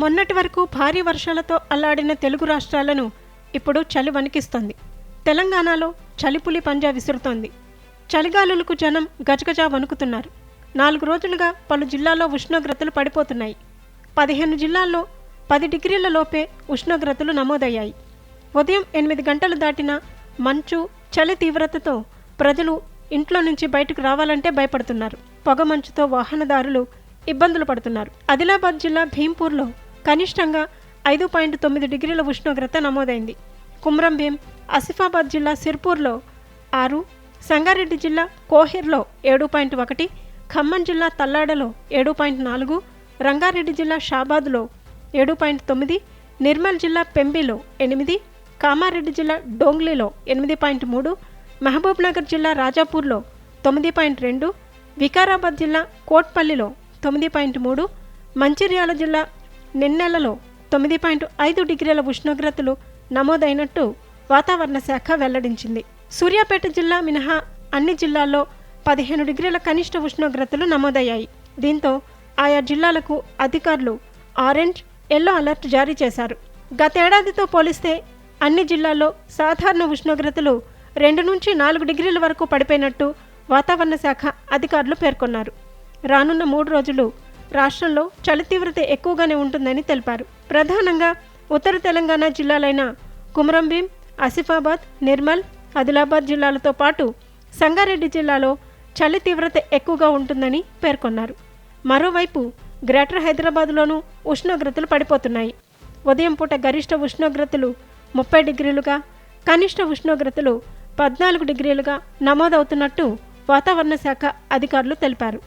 మొన్నటి వరకు భారీ వర్షాలతో అల్లాడిన తెలుగు రాష్ట్రాలను ఇప్పుడు చలి వణికిస్తోంది. తెలంగాణలో చలిపులి పంజా విసురుతోంది. చలిగాలులకు జనం గజగజా వణుకుతున్నారు. నాలుగు రోజులుగా పలు జిల్లాల్లో ఉష్ణోగ్రతలు పడిపోతున్నాయి. పదిహేను జిల్లాల్లో పది డిగ్రీల లోపే ఉష్ణోగ్రతలు నమోదయ్యాయి. ఉదయం ఎనిమిది గంటలు దాటిన మంచు చలి తీవ్రతతో ప్రజలు ఇంట్లో నుంచి బయటకు రావాలంటే భయపడుతున్నారు. పొగ మంచుతో వాహనదారులు ఇబ్బందులు పడుతున్నారు. ఆదిలాబాద్ జిల్లా భీంపూర్లో కనిష్టంగా ఐదు పాయింట్ తొమ్మిది డిగ్రీల ఉష్ణోగ్రత నమోదైంది. కుమ్రంభీం ఆసిఫాబాద్ జిల్లా సిర్పూర్లో ఆరు సంగారెడ్డి జిల్లా కోహిర్లో ఏడు పాయింట్ ఒకటి ఖమ్మం జిల్లా తల్లాడలో ఏడు పాయింట్ నాలుగు రంగారెడ్డి జిల్లా షాబాద్లో ఏడు పాయింట్ తొమ్మిది నిర్మల్ జిల్లా పెంబిలో ఎనిమిది కామారెడ్డి జిల్లా డోంగ్లీలో ఎనిమిది పాయింట్ మూడు మహబూబ్నగర్ జిల్లా రాజాపూర్లో తొమ్మిది పాయింట్ రెండు వికారాబాద్ జిల్లా కోట్పల్లిలో తొమ్మిది పాయింట్ మూడు మంచిర్యాల జిల్లా నిన్నెలలో తొమ్మిది పాయింట్ ఐదు డిగ్రీల ఉష్ణోగ్రతలు నమోదైనట్టు వాతావరణ శాఖ వెల్లడించింది. సూర్యాపేట జిల్లా మినహా అన్ని జిల్లాల్లో పదిహేను డిగ్రీల కనిష్ట ఉష్ణోగ్రతలు నమోదయ్యాయి. దీంతో ఆయా జిల్లాలకు అధికారులు ఆరెంజ్ ఎల్లో అలర్ట్ జారీ చేశారు. గతేడాదితో పోలిస్తే అన్ని జిల్లాల్లో సాధారణ ఉష్ణోగ్రతలు రెండు నుంచి నాలుగు డిగ్రీల వరకు పడిపోయినట్టు వాతావరణ శాఖ అధికారులు పేర్కొన్నారు. రానున్న మూడు రోజులు రాష్ట్రంలో చలి తీవ్రత ఎక్కువగానే ఉంటుందని తెలిపారు. ప్రధానంగా ఉత్తర తెలంగాణ జిల్లాలైన కుమరంభీం ఆసిఫాబాద్ నిర్మల్ ఆదిలాబాద్ జిల్లాలతో పాటు సంగారెడ్డి జిల్లాలో చలి తీవ్రత ఎక్కువగా ఉంటుందని పేర్కొన్నారు. మరోవైపు గ్రేటర్ హైదరాబాద్లోనూ ఉష్ణోగ్రతలు పడిపోతున్నాయి. ఉదయం పూట గరిష్ట ఉష్ణోగ్రతలు ముప్పై డిగ్రీలుగా కనిష్ట ఉష్ణోగ్రతలు పద్నాలుగు డిగ్రీలుగా నమోదవుతున్నట్టు వాతావరణ శాఖ అధికారులు తెలిపారు.